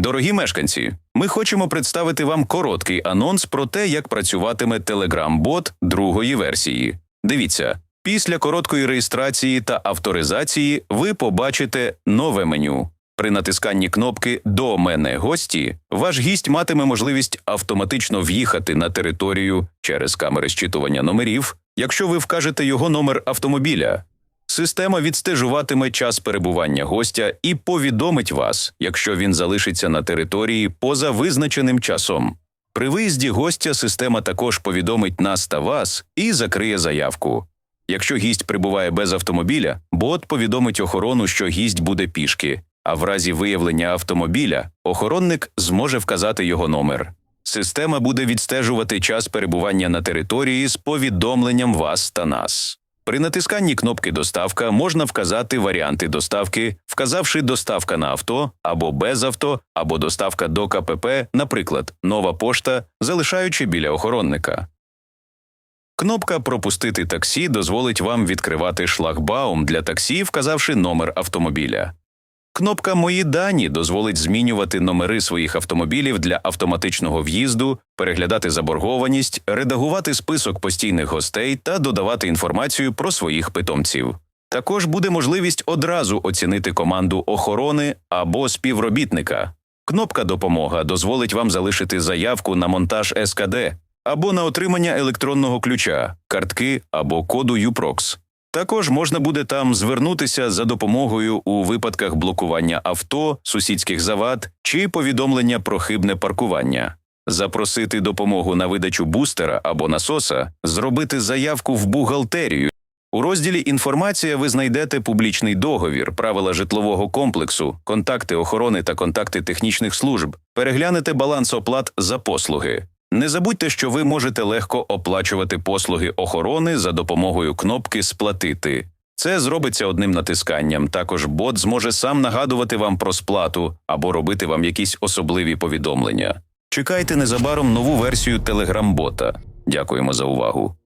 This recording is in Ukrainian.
Дорогі мешканці, ми хочемо представити вам короткий анонс про те, як працюватиме Telegram-бот другої версії. Дивіться, після короткої реєстрації та авторизації ви побачите нове меню. При натисканні кнопки До мене гості ваш гість матиме можливість автоматично в'їхати на територію через камери щитування номерів, якщо ви вкажете його номер автомобіля. Система відстежуватиме час перебування гостя і повідомить вас, якщо він залишиться на території поза визначеним часом. При виїзді гостя система також повідомить нас та вас і закриє заявку. Якщо гість прибуває без автомобіля, бот повідомить охорону, що гість буде пішки, а в разі виявлення автомобіля охоронник зможе вказати його номер. Система буде відстежувати час перебування на території з повідомленням вас та нас. При натисканні кнопки Доставка можна вказати варіанти доставки, вказавши доставка на авто або без авто, або доставка до КПП, наприклад, нова пошта, залишаючи біля охоронника. Кнопка Пропустити таксі дозволить вам відкривати шлагбаум для таксі, вказавши номер автомобіля. Кнопка Мої дані дозволить змінювати номери своїх автомобілів для автоматичного в'їзду, переглядати заборгованість, редагувати список постійних гостей та додавати інформацію про своїх питомців. Також буде можливість одразу оцінити команду охорони або співробітника. Кнопка Допомога дозволить вам залишити заявку на монтаж СКД або на отримання електронного ключа, картки або коду UPROX. Також можна буде там звернутися за допомогою у випадках блокування авто, сусідських завад чи повідомлення про хибне паркування. Запросити допомогу на видачу бустера або насоса, зробити заявку в бухгалтерію. У розділі Інформація ви знайдете публічний договір, правила житлового комплексу, контакти охорони та контакти технічних служб, переглянете баланс оплат за послуги. Не забудьте, що ви можете легко оплачувати послуги охорони за допомогою кнопки Сплатити. Це зробиться одним натисканням. Також бот зможе сам нагадувати вам про сплату або робити вам якісь особливі повідомлення. Чекайте незабаром нову версію Telegram-бота. Дякуємо за увагу.